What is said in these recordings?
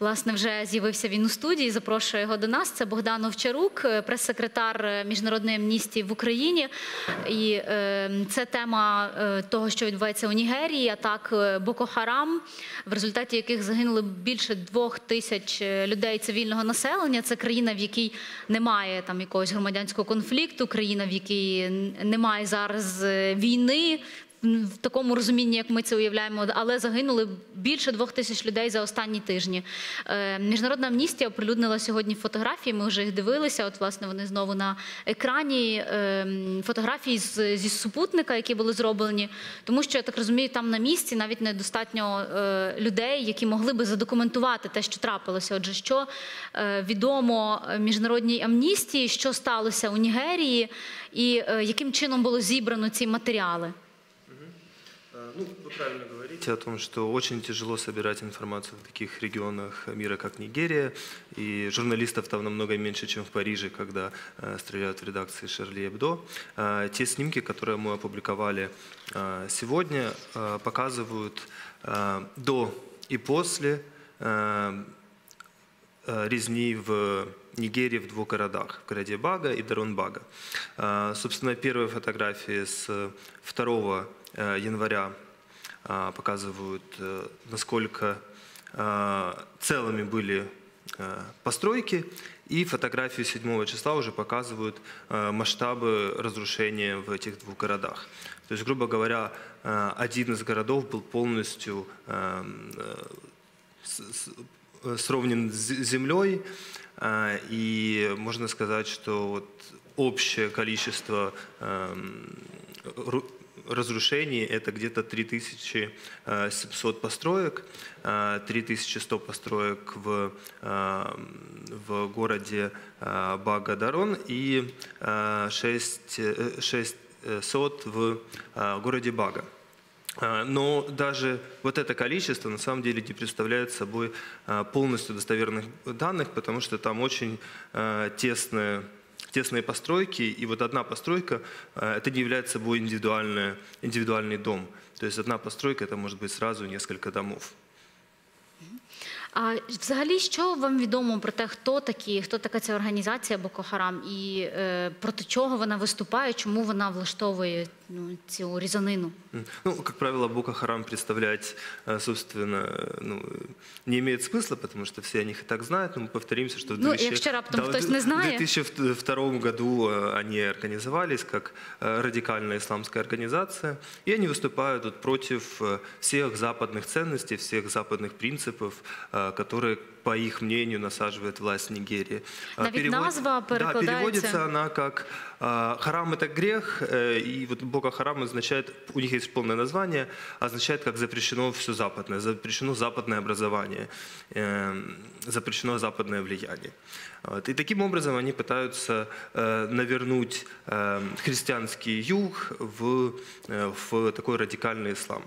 Власне, вже з'явився він у студії. Запрошую його до нас. Це Богдан Овчарук, е, прес-секретар е, міжнародної амністії в Україні. І е, це тема е, того, що відбувається у Нігерії, атак е, Боко Харам, в результаті яких загинули більше двох тисяч людей цивільного населення. Це країна, в якій немає там якогось громадянського конфлікту, країна, в якій немає зараз війни в такому розумінні, як ми це уявляємо, але загинули більше двох тисяч людей за останні тижні. Е, Міжнародна амністія оприлюднила сьогодні фотографії. Ми вже їх дивилися. От, власне, вони знову на екрані. Е, Фотографії зі супутника, які були зроблені. Тому що я так розумію, там на місці навіть недостатньо е, людей, які могли би задокументувати те, що трапилося. Отже, що відомо міжнародній амністії, що сталося у Нігерії, і яким чином було зібрано ці матеріали. Ну, вы правильно говорите о том, что очень тяжело собирать информацию в таких регионах мира, как Нигерия, и журналистов там намного меньше, чем в Париже, когда э, стреляют в редакции Шарли Эбдо. А, те снимки, которые мы опубликовали а, сегодня, показывают до и после э, резни в Нигерии в двух городах, в городе Бага и Дарунбага. Собственно, первые фотографии с 2 э, января показывают, э, насколько а, целыми были э, постройки, и фотографии 7 числа уже показывают масштабы разрушения в этих двух городах. То есть, грубо говоря, один из городов был полностью э, э, сровнен с землей, а, и можно сказать, что общее количество разрушений это где-то 3700 построек, а, 3100 построек в, а, в городе Багадарон и а, 6 э, 600 в городе Бага. Но даже вот это количество на самом деле не представляет собой полностью достоверных данных, потому что там очень а, тесные, постройки, и вот одна постройка, а, это не является собой индивидуальная- индивидуальный дом. То есть одна постройка, это может быть сразу несколько домов. А взагалі, що вам відомо про те, хто такі, хто така ця організація Боко Харам і е, проти чого вона виступає, чому вона влаштовує ну, цю різанину? М. Ну, как правило, Бока Харам представлять, э, собственно, э, ну, не имеет смысла, потому что все о них и так знают. Но мы повторимся, что в Ну, 2000 якщо раптом да, хтось в не знає. 2002 году э, они организовались как э, радикальная исламская организация, и они выступают вот против э, всех западных ценностей, всех западных принципов, э, которые, по их мнению, насаживает власть Нигерии. Навіть назва Да, перекладається. переводится она как а, харам это грех, э, и вот Бока Харам означает, у них есть полное название, означает как запрещено все западное, запрещено западное образование, э, запрещено западное влияние. Вот. И таким образом они пытаются э, навернуть э, христианский юг в, э, в такой радикальный ислам.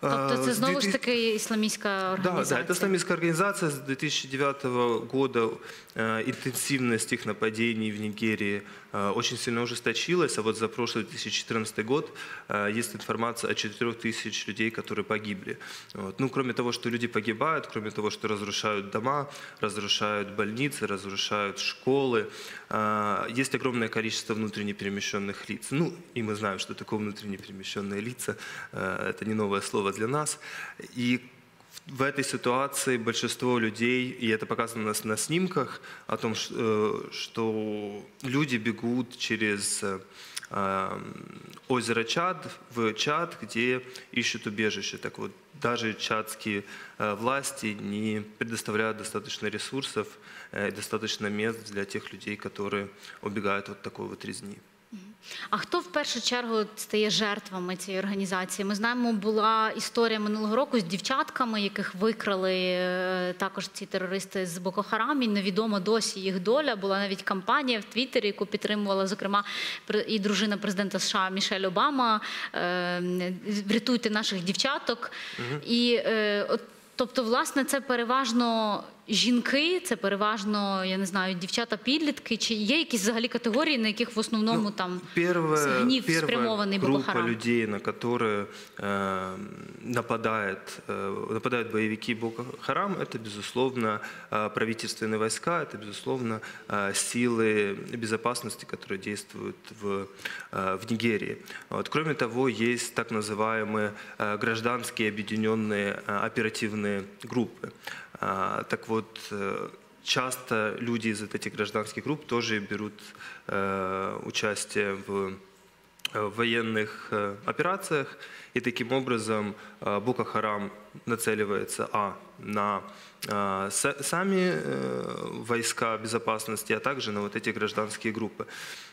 Тобто А, це с знову ж 2000 таки ісламістська да, організація. да, это исламистская организация с 2009 года. э, интенсивность их нападений в Нигерии э, очень сильно ужесточилась, а вот за прошлый 2014 год э, есть информация о 4 тысяч людей, которые погибли. Вот. Ну, кроме того, что люди погибают, кроме того, что разрушают дома, разрушают больницы, разрушают школы, э, есть огромное количество внутренне перемещенных лиц. Ну, и мы знаем, что такое внутренне перемещенные лица. Э, Это не новое слово для нас. И в этой ситуации большинство людей, и это показано на, на снимках, о том, э, что люди бегут через э, э, озеро Чад в Чад, где ищут убежище. Так вот, даже чадские власти не предоставляют достаточно ресурсов, и достаточно мест для тех людей, которые убегают от такой вот резни. А хто в першу чергу стає жертвами цієї організації? Ми знаємо, була історія минулого року з дівчатками, яких викрали е, також ці терористи з Боко Харам, і невідомо досі їх доля. Була навіть кампанія в Твіттері, яку підтримувала зокрема і дружина президента США Мішель Обама. е, Врятуйте наших дівчаток. І е, от Тобто, власне, це переважно жінки, це переважно, я не знаю, дівчата-підлітки, чи є якісь взагалі категорії, на яких в основному Ну, там Первая, гнев первая спрямованный Боко группа Харам. людей, на которые э, нападает, э, нападают боевики Боко Харам, это, безусловно, э, правительственные войска, это, безусловно, э, силы безопасности, которые действуют в, э, в Нигерии. Вот. Кроме того, есть так называемые э, гражданские объединенные э, оперативные группы. А, Так вот, э, часто люди из этих гражданских групп тоже берут э, участие в э, военных операциях, и таким образом Боко Харам нацеливается а на са- сами войска безопасности, а также на вот эти гражданские группы.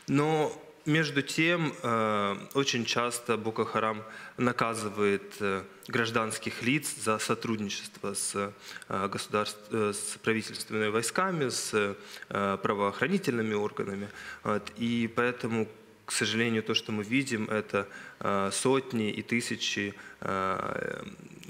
Но между тем, э, очень часто Боко Харам наказывает э, гражданских лиц за сотрудничество с, э, государств, с правительственными войсками, с правоохранительными органами. И поэтому к сожалению, то, что мы видим, это сотни и тысячи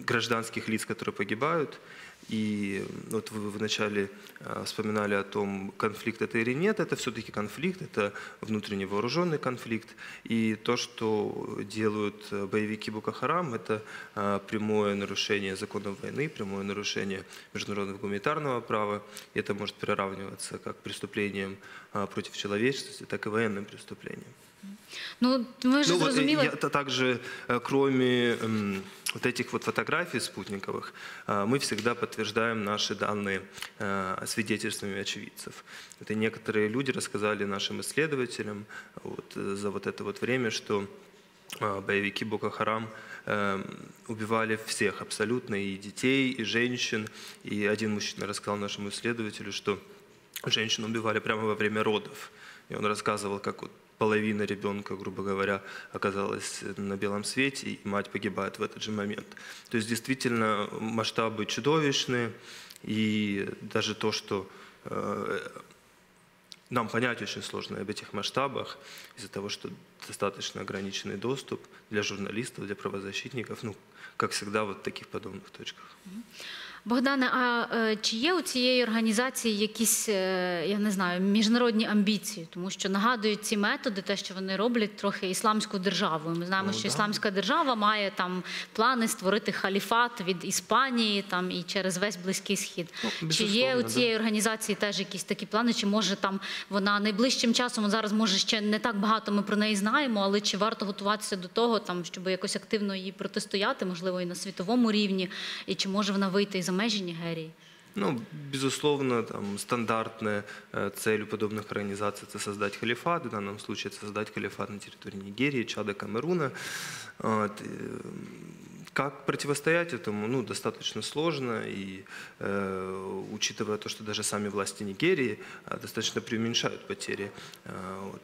гражданских лиц, которые погибают. И вот вы вначале э, вспоминали о том, конфликт это или нет. Это все-таки конфликт, это внутренний вооруженный конфликт. И то, что делают э, боевики Боко Харам, это э, прямое нарушение законов войны, прямое нарушение международного гуманитарного права. И это может приравниваться как преступлением э, против человечности, так и военным преступлением. Ну ми ж Ну, вот, э, зрозуміли. я- та- также, э, кроме м, вот этих вот фотографий спутниковых, э, мы всегда подтверждаем наши данные э, свидетельствами очевидцев. Это некоторые люди рассказали нашим исследователям вот, за вот это вот время, что боевики Боко Харам убивали всех абсолютно, и детей, и женщин. И один мужчина рассказал нашему исследователю, что женщину убивали прямо во время родов. И он рассказывал, как вот половина ребенка, грубо говоря, оказалась на белом свете, и мать погибает в этот же момент. То есть действительно масштабы чудовищные, и даже то, что э, нам понять очень сложно об этих масштабах из-за того, что достаточно ограниченный доступ для журналистов, для правозащитников, ну, как всегда, вот в таких подобных точках. Богдане, а е, чи є у цієї організації якісь, е, я не знаю, міжнародні амбіції? Тому що нагадують ці методи, те, що вони роблять, трохи ісламську державу. Ми знаємо, Ну, що да. ісламська держава має там плани створити халіфат від Іспанії там і через весь близький схід. Ну, чи є у да. цієї організації теж якісь такі плани? Чи може там вона найближчим часом зараз може ще не так багато ми про неї знаємо, але чи варто готуватися до того, там щоб якось активно їй протистояти, можливо, і на світовому рівні, і чи може вона вийти і за межі Нігерії? Ну, безусловно, там, стандартная э, цель у подобных организаций – это создать халифат, в данном случае это создать халифат на территории Нигерии, Чада, Камеруна. Вот, э, как противостоять этому? Ну, достаточно сложно, и э, учитывая то, что даже сами власти Нигерии э, достаточно преуменьшают потери. Э, вот,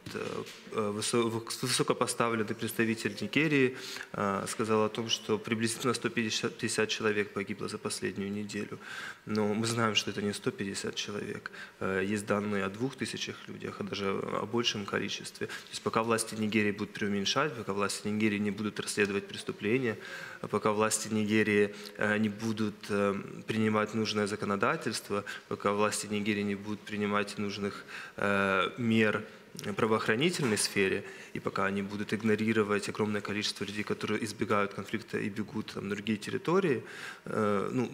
э, выс- высокопоставленный представитель Нигерии э, сказал о том, что приблизительно 150 50 человек погибло за последнюю неделю. Но мы знаем, что это не 150 человек. Э, Есть данные о двух тысячах людях, а даже о большем количестве. То есть пока власти Нигерии будут преуменьшать, пока власти Нигерии не будут расследовать преступления, а пока власти Нигерии э, не будут э, принимать нужное законодательство, пока власти Нигерии не будут принимать нужных э, мер правоохранительной сфере, и пока они будут игнорировать огромное количество людей, которые избегают конфликта и бегут на другие территории, ну,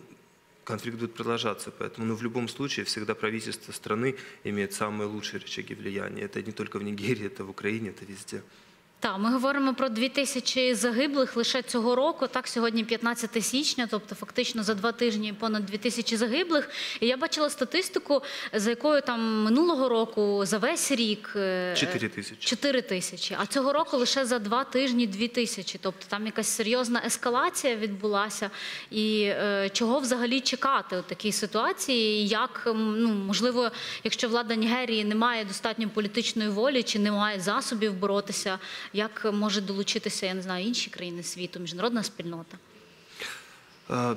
конфликт будет продолжаться. Поэтому ну, в любом случае всегда правительство страны имеет самые лучшие рычаги влияния. Это не только в Нигерии, это в Украине, это везде. Так, ми говоримо про 2000 загиблих лише цього року. Так, сьогодні 15 січня, тобто фактично за два тижні понад 2000 загиблих. І я бачила статистику, за якою там минулого року за весь рік е, 4 тисячі. 4 тисячі, а цього року лише за два тижні 2 тисячі. Тобто там якась серйозна ескалація відбулася. І е, чого взагалі чекати у такій ситуації? Як ну можливо, якщо влада Нігерії не має достатньо політичної волі чи не має засобів боротися, як може долучитися, я не знаю, інші країни світу, міжнародна спільнота? А,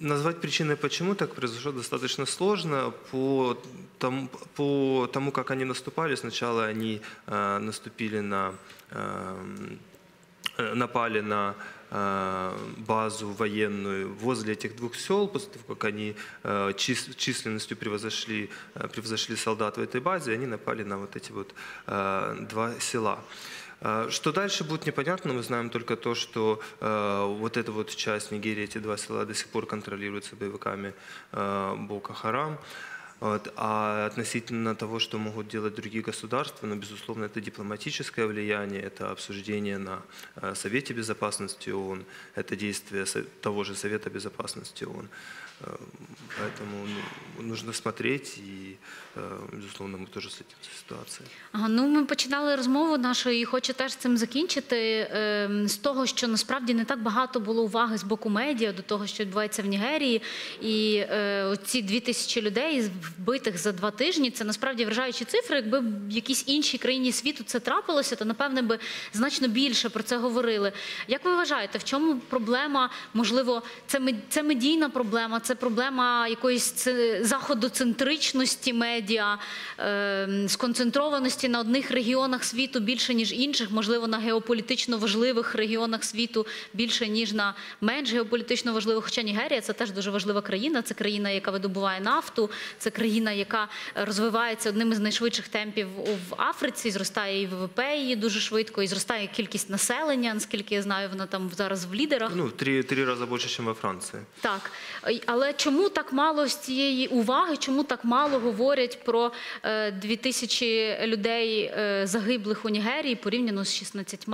Назвать причины, почему так произошло, достаточно сложно. По тому, по тому как они наступали, сначала они а, наступили на, а, э, напали на э, базу военную возле этих двух сел, после того, как они э, чис- численностью превозошли, э, превзошли солдат в этой базе, они напали на вот эти вот э, два села. Э, Что дальше будет непонятно, мы знаем только то, что э, вот эта вот часть Нигерии, эти два села до сих пор контролируются боевиками э, Бока Харам. Вот. А относительно того, что могут делать другие государства, ну, безусловно, это дипломатическое влияние, это обсуждение на э, Совете Безопасности ООН, это действие со- того же Совета Безопасности ООН. Э, Поэтому ну, нужно смотреть, и, э, безусловно, мы тоже следим за ситуацией. Ага, ну ми починали розмову нашу і хочу теж цим закінчити ем, з того, що насправді не так багато було уваги з боку медіа до того, що відбувається в Нігерії. І е, ці дві тисячі людей вбитих за два тижні це насправді вражаючі цифри. Якби в якійсь іншій країні світу це трапилося, то напевне би значно більше про це говорили. Як ви вважаєте, в чому проблема? Можливо, це медійна проблема, це проблема якоїсь це- заходоцентричності медіа, е, сконцентрованості на одних регіонах світу більше ніж інших, можливо, на геополітично важливих регіонах світу більше ніж на менш геополітично важливих. Хоча Нігерія це теж дуже важлива країна. Це країна, яка видобуває нафту, це країна, яка розвивається одним із найшвидших темпів в Африці. Зростає і ВВП її дуже швидко, і зростає кількість населення. Наскільки я знаю, вона там зараз в лідерах. Ну, три, три раза больше, чем во Франции. Так, але чому так мало з цієї уваги? Чому так мало говорять про е, дві тисячі людей е, загиблих у Нігерії порівняно з 16,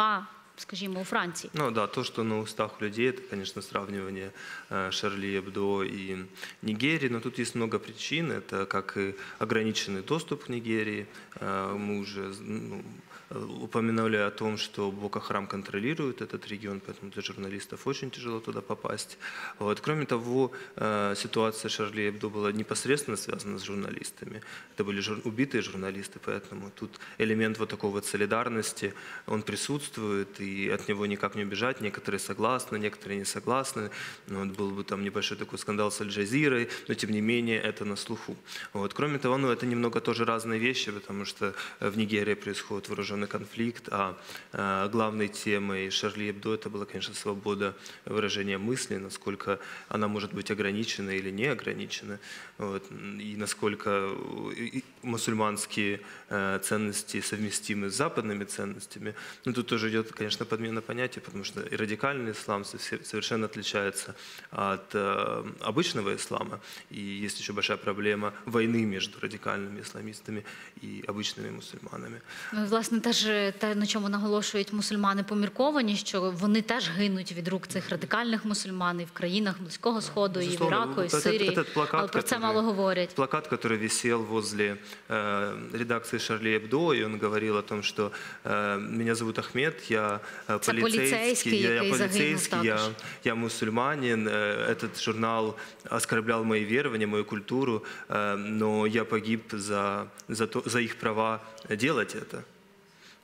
скажімо, у Франції? Ну да, то, что на устах у людей, это, конечно, сравнивание э, Шарли Эбдо и Нигерии, но тут есть много причин. Это как и ограниченный доступ к Нигерии. Э, Мы уже ну, э, упоминали о том, что Бока Харам контролирует этот регион, поэтому для журналистов очень тяжело туда попасть. Вот. Кроме того, э, ситуация Шарли Эбдо была непосредственно связана с журналистами. Это были убитые журналисты, поэтому тут элемент вот такого вот солидарности, он присутствует, и от него никак не убежать. Некоторые согласны, некоторые не согласны. Ну, Вот был бы там небольшой такой скандал с Аль-Джазирой, но тем не менее это на слуху. Вот. Кроме того, ну, это немного тоже разные вещи, потому что э, в Нигерии происходит вооруженный конфликт, а э, главной темой Шарли Эбдо это была, конечно, свобода выражения мысли, насколько она может быть ограничена или не ограничена, вот, и насколько э, мусульманские э, ценности совместимы с западными ценностями. Ну, тут тоже идет, конечно, подмена понятий, потому что и радикальный ислам совершенно отличается от э, обычного ислама. И есть еще большая проблема войны между радикальными исламистами и обычными мусульманами. Ну, Власне, теж е, те, на чому наголошують мусульмани помірковані, що вони теж гинуть від рук цих радикальних мусульман і в країнах Близького Сходу, і в Безусловно, Іраку, і в этот- Сирії. этот плакат, Але про це который- мало говорять. Плакат, который висел возле э, редакции Шарли Эбдо, и он говорил о том, что э, меня зовут Ахмед, я э, Це полицейский, поліцейський, я, я який загинув полицейский, я, також. я мусульманин. Э, Этот журнал оскорблял мои верования, мою культуру, э, но я погиб за, за, то, за их права делать это.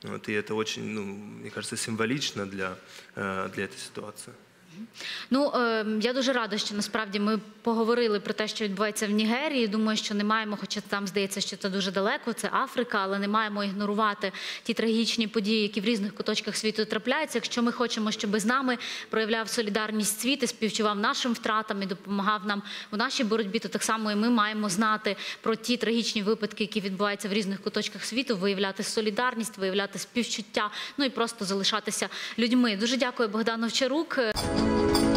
Вот, и это очень, ну, мне кажется, символично для, э, для этой ситуации. Ну е, я дуже рада, що насправді ми поговорили про те, що відбувається в Нігерії. Думаю, що не маємо, хоча там здається, що це дуже далеко, це Африка, але не маємо ігнорувати ті трагічні події, які в різних куточках світу трапляються. Якщо ми хочемо, щоб з нами проявляв солідарність світ і співчував нашим втратам і допомагав нам у нашій боротьбі, то так само і ми маємо знати про ті трагічні випадки, які відбуваються в різних куточках світу, виявляти солідарність, виявляти співчуття, ну і просто залишатися людьми. Дуже дякую, Богдан Thank you.